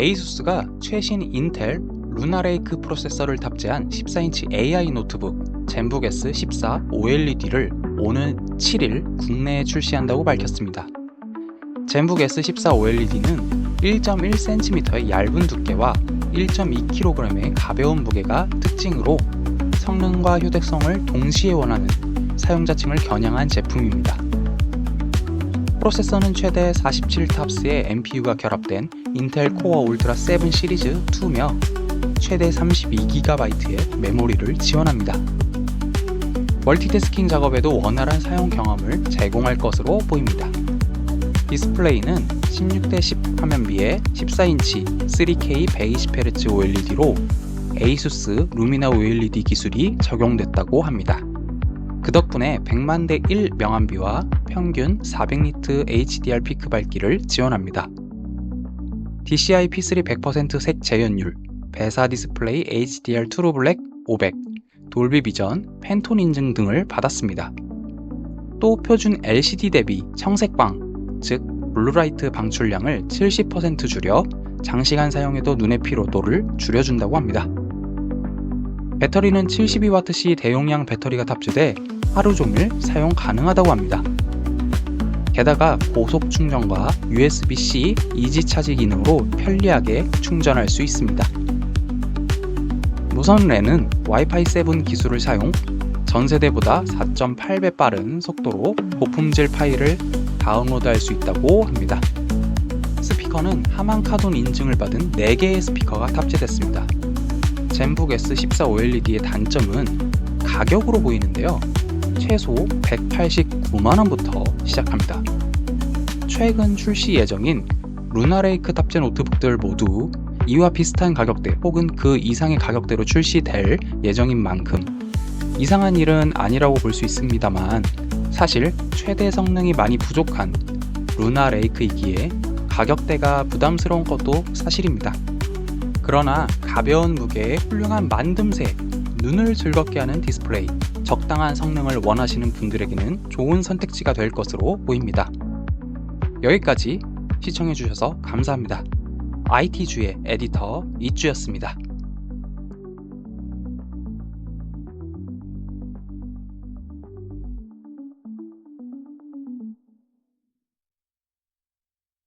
에이수스가 최신 인텔 루나레이크 프로세서를 탑재한 14인치 AI 노트북 젠북 S14 OLED를 오는 7일 국내에 출시한다고 밝혔습니다. 젠북 S14 OLED는 1.1cm의 얇은 두께와 1.2kg의 가벼운 무게가 특징으로 성능과 휴대성을 동시에 원하는 사용자층을 겨냥한 제품입니다. 프로세서는 최대 47탑스의 NPU가 결합된 인텔 코어 울트라 7 시리즈 2며 최대 32GB의 메모리를 지원합니다. 멀티태스킹 작업에도 원활한 사용 경험을 제공할 것으로 보입니다. 디스플레이는 16대 10 화면비에 14인치 3K 120Hz OLED로 ASUS 루미나 OLED 기술이 적용됐다고 합니다. 그 덕분에 100만 대 1 명암비와 평균 400니트 HDR 피크 밝기를 지원합니다. DCI P3 100%색 재현율, 배사 디스플레이 HDR 트루 블랙 500, 돌비 비전, 팬톤 인증 등을 받았습니다. 또 표준 LCD 대비 청색광, 즉 블루라이트 방출량을 70% 줄여 장시간 사용해도 눈의 피로도를 줄여준다고 합니다. 배터리는 72Wc 대용량 배터리가 탑재돼 하루 종일 사용 가능하다고 합니다. 게다가 고속 충전과 USB-C 이지 차지 기능으로 편리하게 충전할 수 있습니다. 무선 랜은 와이파이 7 기술을 사용, 전 세대보다 4.8배 빠른 속도로 고품질 파일을 다운로드할 수 있다고 합니다. 스피커는 하만 카돈 인증을 받은 4개의 스피커가 탑재됐습니다. 젠북 S14 OLED의 단점은 가격으로 보이는데요. 최소 189만원부터 시작합니다. 최근 출시 예정인 루나레이크 탑재 노트북들 모두 이와 비슷한 가격대 혹은 그 이상의 가격대로 출시될 예정인 만큼 이상한 일은 아니라고 볼 수 있습니다만 사실 최대 성능이 많이 부족한 루나 레이크이기에 가격대가 부담스러운 것도 사실입니다. 그러나 가벼운 무게에 훌륭한 만듦새, 눈을 즐겁게 하는 디스플레이, 적당한 성능을 원하시는 분들에게는 좋은 선택지가 될 것으로 보입니다. 여기까지 시청해주셔서 감사합니다. IT주의 에디터 이주였습니다.